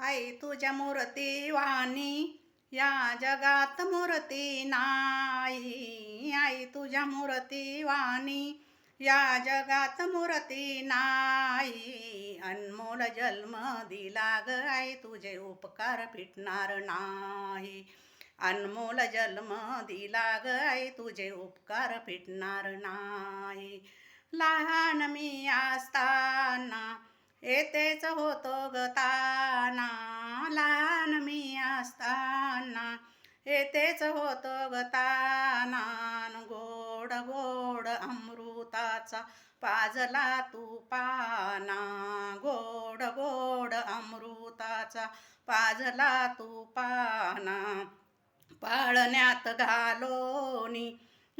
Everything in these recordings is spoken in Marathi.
आई तुझ्या मूर्ती वाणी या जगात मूर्ती नाही. आई तुझ्या मूर्ती वाणी या जगात मूर्ती नाही. अनमोल जन्म दिला ग आई तुझे उपकार फिटणार नाही. अनमोल जन्म दिला ग आई तुझे उपकार फिटणार नाही. लहान मी असताना येतेच होतो गता असताना येतेच होत गताना. गोड गोड अमृताचा पाजला तू पाना. गोड गोड अमृताचा पाजला तू पाना. पाळण्यात घालोनी.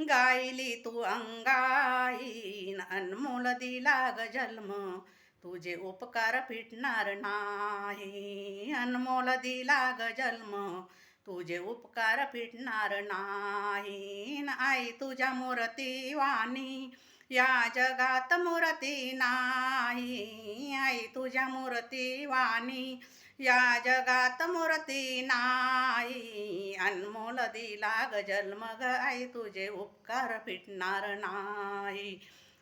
गायली तू अंगाईन अनमोल दिला ग जन्म. तुझे उपकार फिटणार नाही. अनमोल दिला ग जन्म. तुझे उपकार फिटणार नाही. आई तुझ्या मूर्ती वाणी. या जगात मूर्ती नाही. आई तुझ्या मूर्ती वाणी. या जगात मूर्ती नाही. अनमोल दिला ग जन्म. ग आई तुझे उपकार फिटणार नाही.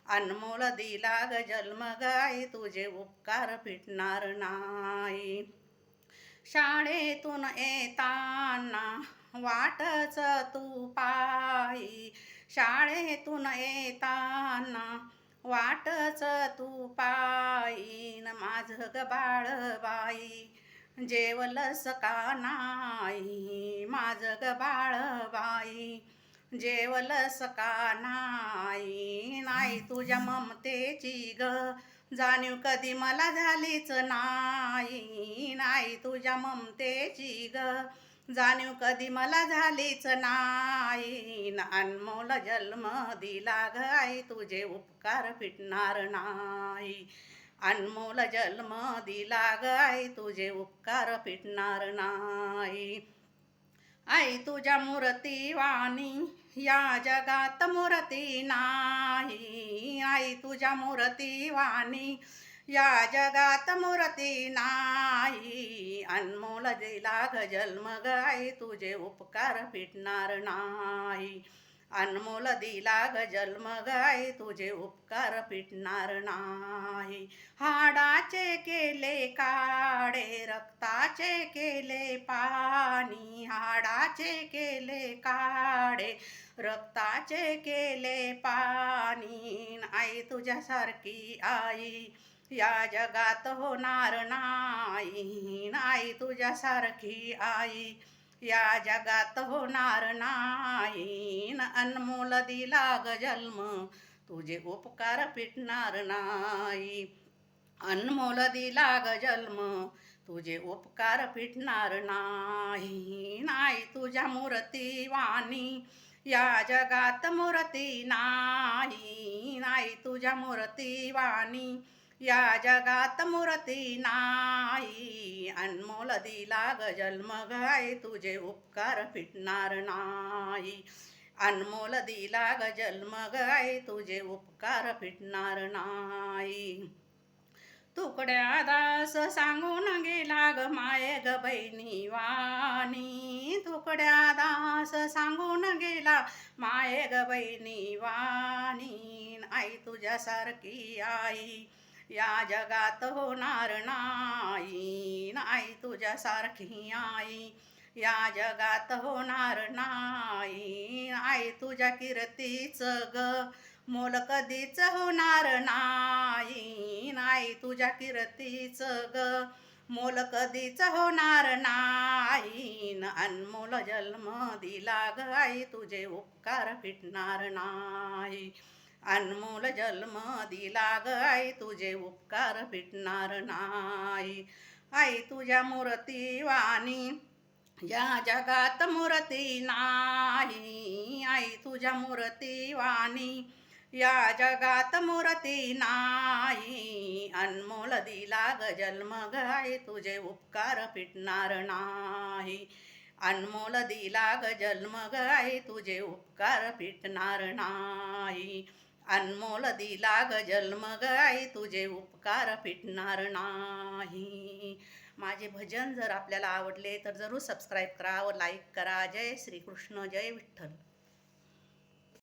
अनमोल दिला ग जन्म तुझे उपकार फिटणार नाही. शाळेतून येताना वाटच तू पायी. शाळेतून येताना वाटच तू पायीन माझं ग बाळबाई जेवलस का नाही? माझं ग बाळबाई जेवलस का नाही नाही तुझ्या ममतेची ग. जाणीव कधी मला झालीच नाही नाही तुझ्या ममतेची ग. जाणीव कधी मला झालीच नाही अनमोल जन्म दिला ग आई तुझे उपकार फिटणार नाही. अनमोल जन्म दिला ग आई तुझे उपकार फिटणार नाही. आई तुझ्या मूर्ती वाणी या जगात मूर्ती नाही आई तुझ्या मूर्ती वाणी. या जगात मूर्ती नाही अनमोल दिला गजल. मग आई तुझे उपकार फिटणार नाही. अनमोल दिला गजल. मग आई तुझे उपकार फिटणार नाही. हाडाचे केले काडे रक्ताचे केले पाणी. हाडाचे केले काडे रक्ताचे केले पाणी. आई तुझ्यासारखी आई या जगात होणार नाही. आई तुझ्यासारखी आई या जगात होणार नाही. अनमोल दिला ग जन्म तुझे उपकार पिटणार नाही. अनमोल दिला ग जन्म तुझे उपकार पिटणार नाही. नाही तुझ्या मूर्ती वाणी या जगात मूर्ती नाही नाही तुझ्या मूर्ती वाणी. या जगात मूर्ती नाही अनमोल दिला ग गाय तुझे उपकार फिटणार नाही. अनमोल दिला गजन्म गाय तुझे उपकार फिटणार नाही. तुकड्या दास सांगून गेला ग माय ग बहिणी वाणी. तुकड्या दास सांगून माये ग बहिणी वाणी आई. तुझ्यासारखी आई या जगात होणार नाही आई तुझ्यासारखी आई. या जगात होणार नाही आई तुझ्या कीर्तीचं ग. मोल कधीच होणार नाही नाही तुझ्या कीर्तीचं ग. मोल कधीच होणार नाही. अनमोल जन्म दिला ग आई तुझे उपकार फिटणार नाही. अनमोल जन्म दिला ग आई तुझे उपकार फिटणार नाही. आई तुझ्या मूर्ती वाणी या जगात मूर्ती नाही. आई तुझ्या मूर्ती वाणी या जगात मूर्ती नाही. अनमोल दिला गजन्म जन्म तुझे उपकार फिटणार नाही. अनमोल दिला गजन्म जन्म तुझे उपकार फिटणार नाही. अनमोल दिला गजन्म जन्म तुझे उपकार फिटणार नाही. माझे भजन जर आपल्याला आवडले तर जरूर सबस्क्राईब करा व लाईक करा. जय श्रीकृष्ण जय विठ्ठल.